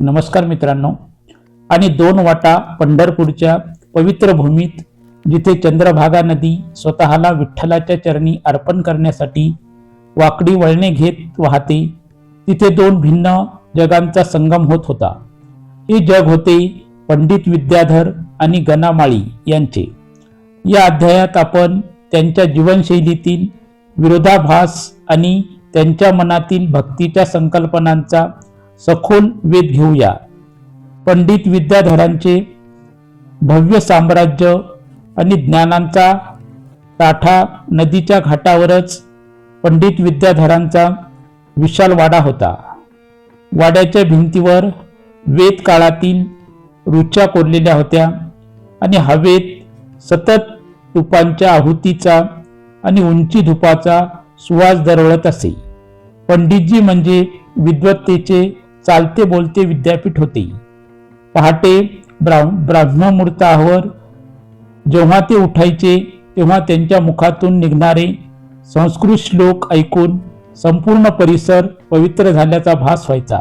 नमस्कार मित्रांनो. आणि दोन वाटा पंढरपूरच्या पवित्र भूमीत जिथे चंद्रभागा नदी स्वतःला विठ्ठलाच्या चरणी अर्पण करण्यासाठी वाकडी वळणे घेत वाहते तिथे दोन भिन्न जगांचा संगम होत होता. हे जग होते पंडित विद्याधर आणि गणामाळी यांचे. या अध्यायात आपण त्यांच्या जीवनशैलीतील विरोधाभास आणि त्यांच्या मनातील भक्तीच्या संकल्पनांचा सखोल वेध घेऊया. पंडित विद्याधरांचे भव्य साम्राज्य आणि ज्ञानांचा ताठा नदीच्या घाटावरच पंडित विद्याधरांचा विशाल वाडा होता. वाड्याच्या भिंतीवर वेद काळातील रुच्या कोरलेल्या होत्या आणि हवेत सतत तुपांच्या आहुतीचा आणि उंची धुपाचा सुवास दरवळत असे. पंडितजी म्हणजे विद्वत्तेचे चालते बोलते विद्यापीठ होते. पहाटे ब्राह्ममुहूर्तावर जेव्हा ते उठायचे तेव्हा त्यांच्या मुखातून निघणारे संस्कृत श्लोक ऐकून संपूर्ण परिसर पवित्र झाल्याचा भास व्हायचा.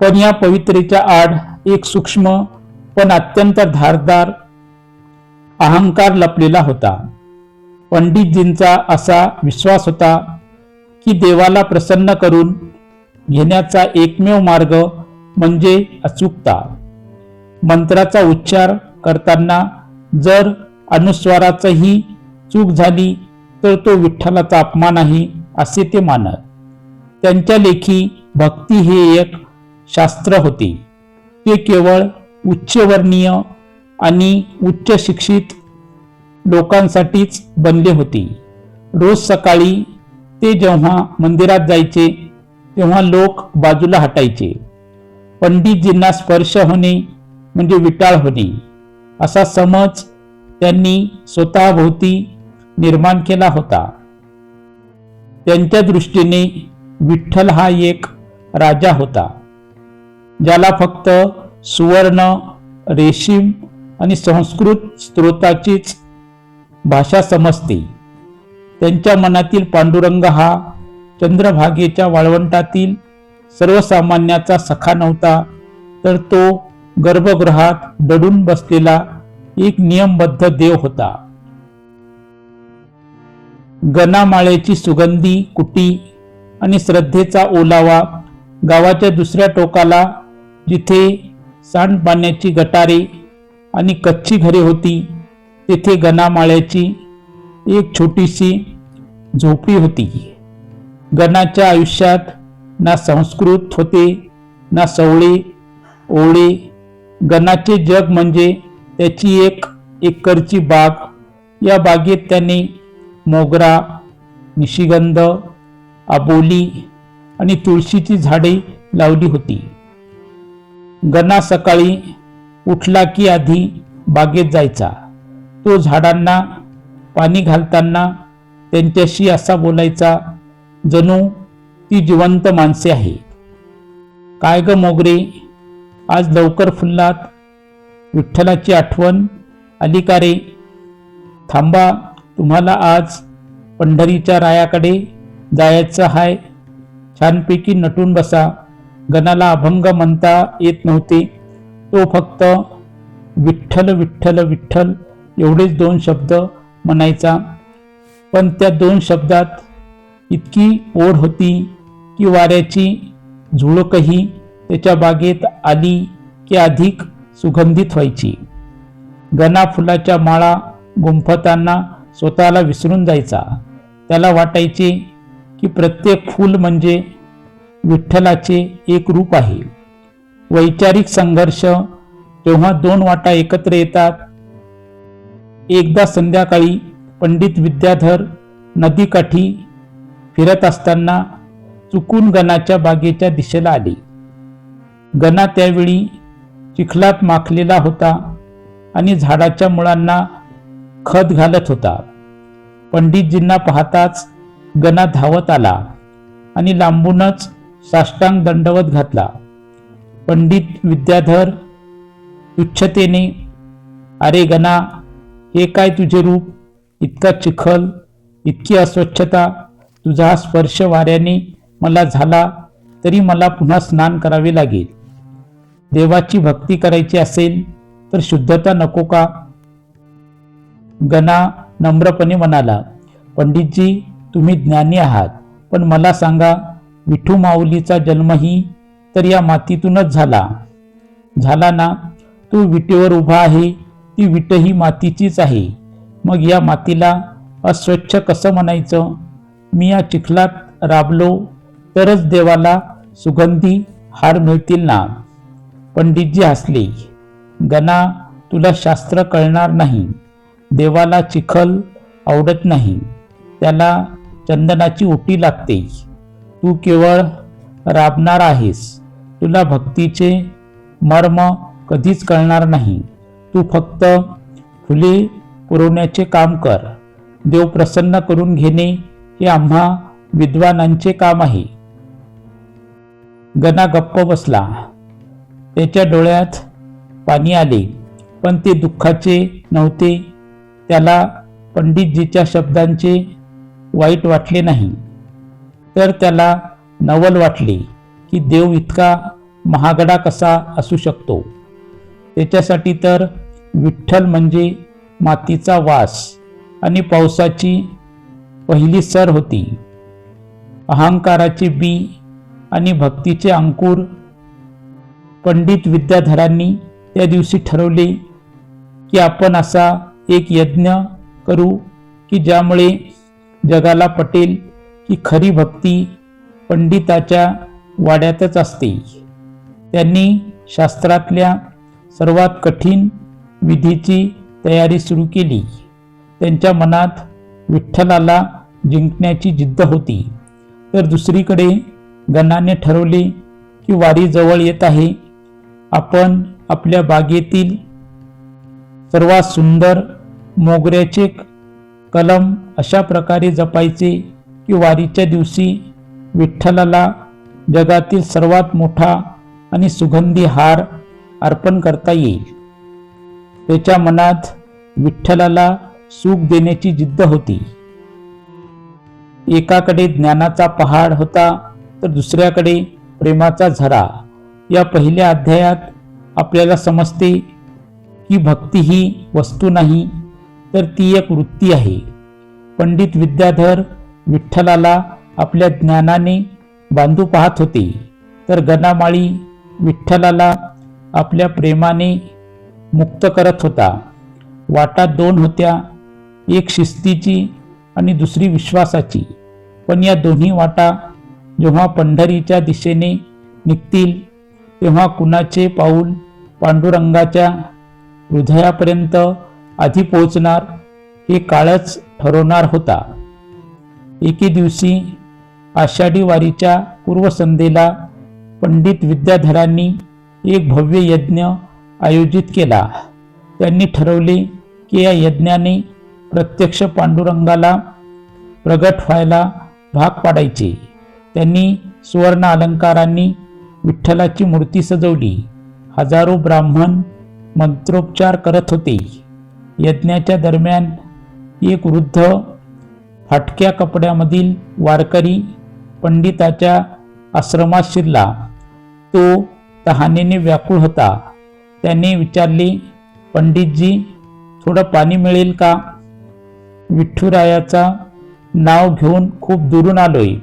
पण या पवित्रेच्या आड एक सूक्ष्म पण अत्यंत धारदार अहंकार लपलेला होता. पंडितजींचा असा विश्वास होता की देवाला प्रसन्न करून घेण्याचा एकमेव मार्ग म्हणजे अचूकता. मंत्राचा उच्चार करताना जर अनुस्वाराचंही चूक झाली तर तो विठ्ठलाचा अपमान आहे असे ते मानत. त्यांच्या लेखी भक्ती हे एक शास्त्र होते. ते केवळ उच्चवर्णीय आणि उच्च शिक्षित लोकांसाठीच बनले होते. रोज सकाळी ते जेव्हा मंदिरात जायचे तेव्हा लोक बाजूला हटायचे. पंडितजींना स्पर्श होणे म्हणजे विटाळ होणे. असा समज त्यांनी स्वतःभोवती निर्माण केला होता. त्यांच्या दृष्टीने विठ्ठल हा एक राजा होता ज्याला फक्त सुवर्ण रेशीम आणि संस्कृत स्त्रोताचीच भाषा समजते. त्यांच्या मनातील पांडुरंग हा चंद्रभागेच्या वाळवंटातील सर्वसामान्याचा सखा नव्हता तर तो गर्भगृहात दडून बसलेला एक नियमबद्ध देव होता. गणामाळ्याची सुगंधी कुटी आणि श्रद्धेचा ओलावा गावाच्या दुसऱ्या टोकाला जिथे सांडपाण्याची गटारे आणि कच्ची घरे होती तेथे गणामाळ्याची एक छोटीशी झोपडी होती. गणाच्या आयुष्यात ना संस्कृत होते ना सवळे ओळे. गणाचे जग म्हणजे त्याची एक एकरची बाग. या बागेत त्याने मोगरा निशिगंध आबोली आणि तुळशीची झाडे लावली होती. गणा सकाळी उठला की आधी बागेत जायचा. तो झाडांना पाणी घालताना त्यांच्याशी असा बोलायचा जणू ती जिवंत माणसे आहे. काय ग मोगरे? आज लवकर फुललात. विठ्ठलाची आठवण आली का रे? थांबा तुम्हाला आज पंढरीच्या रायाकडे जायचं हाय. छानपैकी नटून बसा. गणाला अभंग म्हणता येत नव्हते. तो फक्त विठ्ठल विठ्ठल विठ्ठल एवढेच दोन शब्द म्हणायचा. पण त्या दोन शब्दात इतकी ओढ होती की वाऱ्याची झुळकही त्याच्या बागेत आली की अधिक सुगंधित व्हायची. गणा फुलाच्या माळा गुंफताना स्वतःला विसरून जायचा. त्याला वाटायचे की प्रत्येक फूल म्हणजे विठ्ठलाचे एक रूप आहे. वैचारिक संघर्ष तेव्हा दोन वाटा एकत्र येतात एकदा संध्याकाळी पंडित विद्याधर नदीकाठी फिरत असताना चुकून गणाच्या बागेच्या दिशेला आली. गणा त्यावेळी चिखलात माखलेला होता आणि झाडाच्या मुळांना खत घालत होता. पंडितजींना पाहताच गणा धावत आला आणि लांबूनच साष्टांग दंडवत घातला. पंडित विद्याधर तुच्छतेने अरे गणा हे काय तुझे रूप? इतका चिखल इतकी अस्वच्छता तुझा स्पर्श वाऱ्याने मला झाला तरी मला पुन्हा स्नान करावे लागेल. देवाची भक्ती करायची असेल तर शुद्धता नको का? गणा नम्रपणे म्हणाला पंडितजी तुम्ही ज्ञानी आहात पण मला सांगा विठू माऊलीचा जन्मही तर या मातीतूनच झाला. झाला ना? तो विटेवर उभा आहे ती विटही मातीचीच आहे. मग या मातीला अस्वच्छ कसं म्हणायचं? मी या चिखलात राबलो तरच देवाला सुगंधी हार मिळतील ना. पंडितजी हसले. गणा तुला शास्त्र कळणार नाही. देवाला चिखल आवडत नाही. त्याला चंदनाची उटी लागते. तू केवळ राबणार आहेस. तुला भक्तीचे मर्म कधीच कळणार नाही. तू फक्त फुले पुरवण्याचे काम कर. देव प्रसन्न करून घेणे हे आम्हा विद्वानांचे काम आहे. गणा गप्प बसला. त्याच्या डोळ्यात पाणी आले पण ते दुःखाचे नव्हते. त्याला पंडितजीच्या शब्दांचे वाईट वाटले नाही. तर त्याला नवल वाटले की देव इतका महागडा कसा असू शकतो? त्याच्यासाठी तर विठ्ठल म्हणजे मातीचा वास आणि पावसाची पहिली सर होती. अहंकाराचे बी आणि भक्तीचे अंकुर पंडित विद्याधरांनी त्या दिवशी ठरवले की आपण असा एक यज्ञ करू की ज्यामुळे जगाला पटेल की खरी भक्ती पंडिताच्या वाड्यातच असते. त्यांनी शास्त्रातल्या सर्वात कठीण विधीची तयारी सुरू केली. त्यांच्या मनात विठ्ठलाला जिंकण्याची जिद्द होती. तर दुसरीकडे गणाने ठरवले की वारी जवळ येत आहे. आपण आपल्या बागेतील सर्वात सुंदर मोगऱ्याचे कलम अशा प्रकारे जपायचे की वारीच्या दिवशी विठ्ठलाला जगातील सर्वात मोठा आणि सुगंधी हार अर्पण करता येईल. त्याच्या मनात विठ्ठलाला सुख देण्याची जिद्द होती. एकाकडे ज्ञानाचा पहाड होता तर दुसऱ्याकडे प्रेमाचा झरा. या पहिल्या अध्यायात आपल्याला समजते की भक्ती ही वस्तू नाही तर ती एक वृत्ती आहे. पंडित विद्याधर विठ्ठलाला आपल्या ज्ञानाने बांधू पाहत होते तर गणामाळी विठ्ठलाला आपल्या प्रेमाने मुक्त करत होता. वाटा दोन होत्या एक शिस्तीची आणि दुसरी विश्वासाची. पण या दोन्ही वाटा जेव्हा पंढरीच्या दिशेने निघतील तेव्हा कुणाचे पाऊल पांडुरंगाच्या हृदयापर्यंत आधी पोहोचणार हे काळच ठरवणार होता. एके दिवशी आषाढी वारीच्या पूर्वसंध्येला पंडित विद्याधरांनी एक भव्य यज्ञ आयोजित केला. त्यांनी ठरवले की या यज्ञाने प्रत्यक्ष पांडुरंगाला प्रगट व्हायला भाग पाडायचे. त्यांनी सुवर्ण अलंकारांनी विठ्ठलाची मूर्ती सजवली. हजारो ब्राह्मण मंत्रोपचार करत होते. यज्ञाच्या दरम्यान एक वृद्ध फाटक्या कपड्यामधील वारकरी पंडिताच्या आश्रमात शिरला. तो तहानेने व्याकुळ होता. त्याने विचारले पंडितजी थोडं पाणी मिळेल का? विठ्ठुरायाचा नाव घेऊन खूप दुरून आलोय.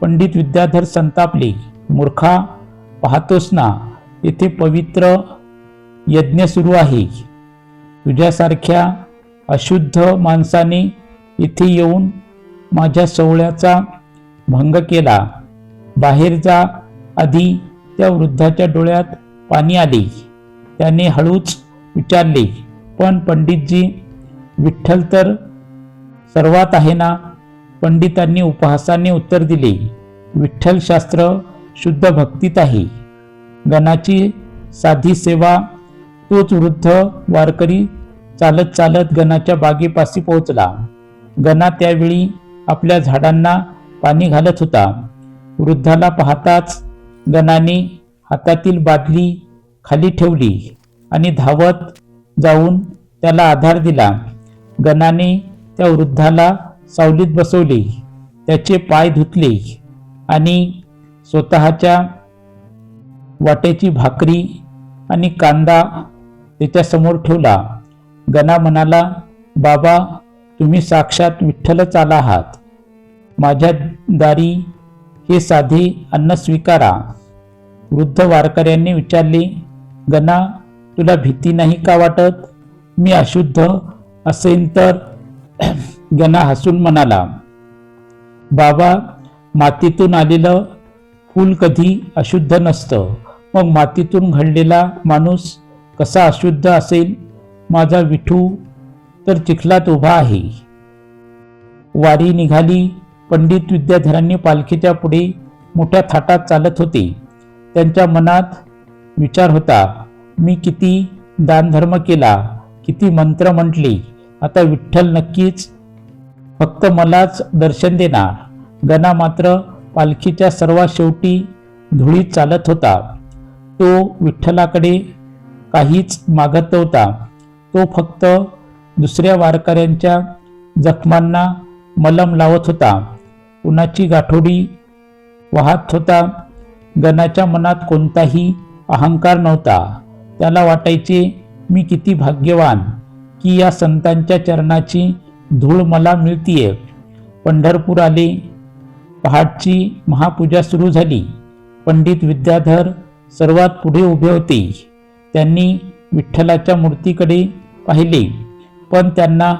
पंडित विद्याधर संतापले मूर्खा पाहतोस ना येथे पवित्र यज्ञ सुरू आहे. तुझ्यासारख्या अशुद्ध माणसाने इथे येऊन माझ्या सोहळ्याचा भंग केला. बाहेर जा आधी त्या वृद्धाच्या डोळ्यात पाणी आले. त्याने हळूच विचारले पण पंडितजी विठ्ठल तर सर्वात आहे ना पंडितांनी उपहासाने उत्तर दिले विठ्ठल शास्त्र शुद्ध भक्तीत आहे. गणाची साधी सेवा तोच वृद्ध वारकरी चालत चालत गणाच्या बागेपाशी पोहोचला. गणा त्यावेळी आपल्या झाडांना पाणी घालत होता. वृद्धाला पाहताच गणाने हातातील बादली खाली ठेवली आणि धावत जाऊन त्याला आधार दिला. गणाने त्या वृद्धाला सावलीत बसवले त्याचे पाय धुतले आणि स्वतःच्या वाट्याची भाकरी आणि कांदा त्याच्यासमोर ठेवला. गणा म्हणाला बाबा तुम्ही साक्षात विठ्ठलच आला आहात. माझ्या दारी हे साधे अन्न स्वीकारा. वृद्ध वारकऱ्यांनी विचारले गणा तुला भीती नाही का वाटत? मी अशुद्ध असेल तर गणा हसून म्हणाला बाबा मातीतून आलेलं फूल कधी अशुद्ध नसतं. मग मातीतून घडलेला माणूस कसा अशुद्ध असेल? माझा विठू तर चिखलात उभा आहे. वारी निघाली. पंडित विद्याधरांनी पालखीच्या पुढे मोठ्या थाटात चालत होते. त्यांच्या मनात विचार होता मी किती दानधर्म केला किती मंत्र म्हटले. आता विठ्ठल नक्कीच फक्त मलाच दर्शन देणार. गणा मात्र पालखीच्या सर्वात शेवटी धुळीत चालत होता. तो विठ्ठलाकडे काहीच मागत नव्हता. तो फक्त दुसऱ्या वारकऱ्यांच्या जखमांना मलम लावत होता. कुणाची गाठोडी वाहत होता. गणाच्या मनात कोणताही अहंकार नव्हता. त्याला वाटायचे मी किती भाग्यवान की या संतांच्या चरणाची धूळ मला मिळतीये. पंढरपूर आले पहाटची महापूजा सुरू झाली. पंडित विद्याधर सर्वात पुढे उभे होते. त्यांनी विठ्ठलाच्या मूर्तीकडे पाहिले पण त्यांना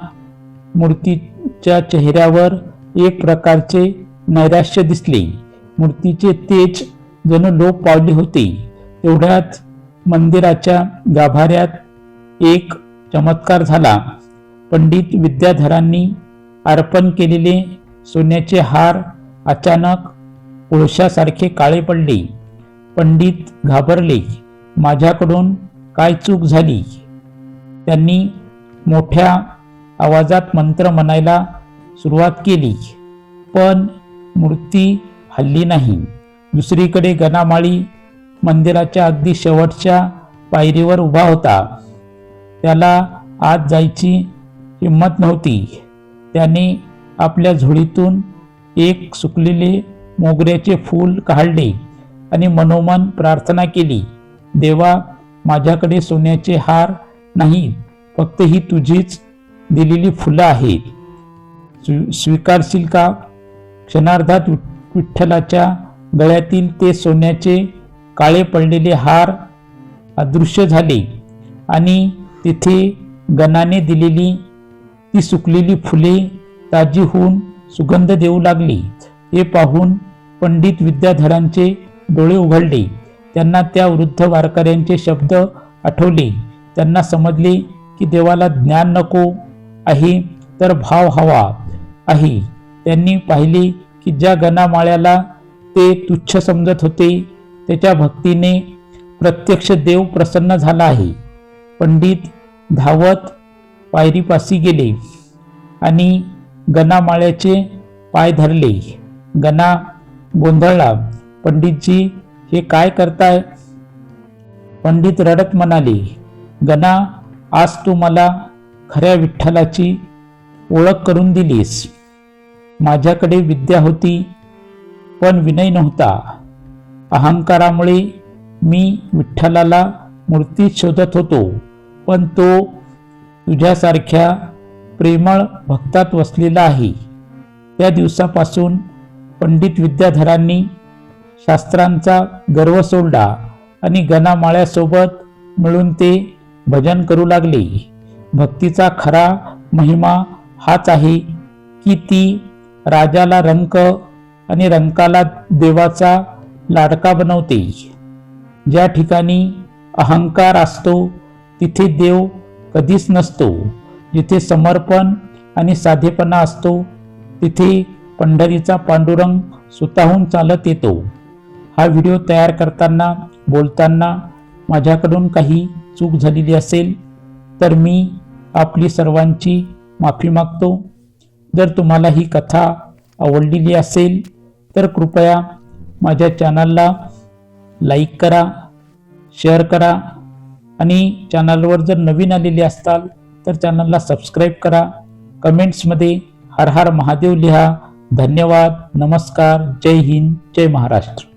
मूर्तीच्या चेहऱ्यावर एक प्रकारचे नैराश्य दिसले. मूर्तीचे तेज जणू लोप पावले होते. तेवढ्यात मंदिराच्या गाभाऱ्यात एक चमत्कार झाला. पंडित विद्याधरांनी अर्पण केलेले सोन्याचे हार अचानक कोळशासारखे काळे पडले. पंडित घाबरले माझ्याकडून काय चूक झाली? त्यांनी मोठ्या आवाजात मंत्र म्हणायला सुरुवात केली पण मूर्ती हल्ली नाही. दुसरीकडे गणामाळी मंदिराच्या अगदी शेवटच्या पायरीवर उभा होता. त्याला आत जायची हिंमत नव्हती. त्याने आपल्या झोळीतून एक सुकलेले मोगऱ्याचे फूल काढले आणि मनोमन प्रार्थना केली देवा माझ्याकडे सोन्याचे हार नाहीत फक्त ही तुझीच दिलेली फुलं आहेत. स्वी- स्वीकारशील का? क्षणार्धात विठ्ठलाच्या गळ्यातील ते सोन्याचे काळे पडलेले हार अदृश्य झाले आणि तिथे गणाने दिलेली ती सुकलेली फुले ताजी होऊन सुगंध देऊ लागली हे पाहून पंडित विद्याधरांचे डोळे उघडले. त्यांना त्या वृद्ध वारकऱ्यांचे शब्द आठवले. त्यांना समजले की देवाला ज्ञान नको आहे तर भाव हवा आहे. त्यांनी पाहिले की ज्या गणामाळ्याला ते तुच्छ समजत होते त्याच्या भक्तीने प्रत्यक्ष देव प्रसन्न झाला आहे. पंडित धावत पायरीपाशी गेले आणि गणामाळ्याचे पाय धरले. गणा गोंधळला पंडितजी हे काय करताय? पंडित रडत म्हणाले गणा आज तू मला खऱ्या विठ्ठलाची ओळख करून दिलीस. माझ्याकडे विद्या होती पण विनय नव्हता. अहंकारामुळे मी विठ्ठलाला मूर्ती शोधत होतो पण तो तुझ्यासारख्या प्रेमळ भक्तात वसलेला आहे. त्या दिवसापासून पंडित विद्याधरांनी शास्त्रांचा गर्व सोडला आणि गणामाळ्यासोबत मिळून ते भजन करू लागले. भक्तीचा खरा महिमा हाच आहे की ती राजाला रंक आणि रंकाला देवाचा लाडका बनवते. ज्या ठिकाणी अहंकार असतो तिथे देव कधीच नसतो. जिथे समर्पण आणि साधेपणा असतो तिथे पंढरीचा पांडुरंग स्वतःहून चालत येतो. हा व्हिडिओ तयार करताना बोलताना माझ्याकडून काही चूक झालेली असेल तर मी आपली सर्वांची माफी मागतो. जर तुम्हाला ही कथा आवडलेली असेल तर कृपया माझ्या चॅनलला लाईक करा शेअर करा आणि चॅनलवर जर नवीन आलेले असताल तर चॅनलला सबस्क्राईब करा. कमेंट्समध्ये हर हर महादेव लिहा. धन्यवाद. नमस्कार. जय हिंद. जय महाराष्ट्र.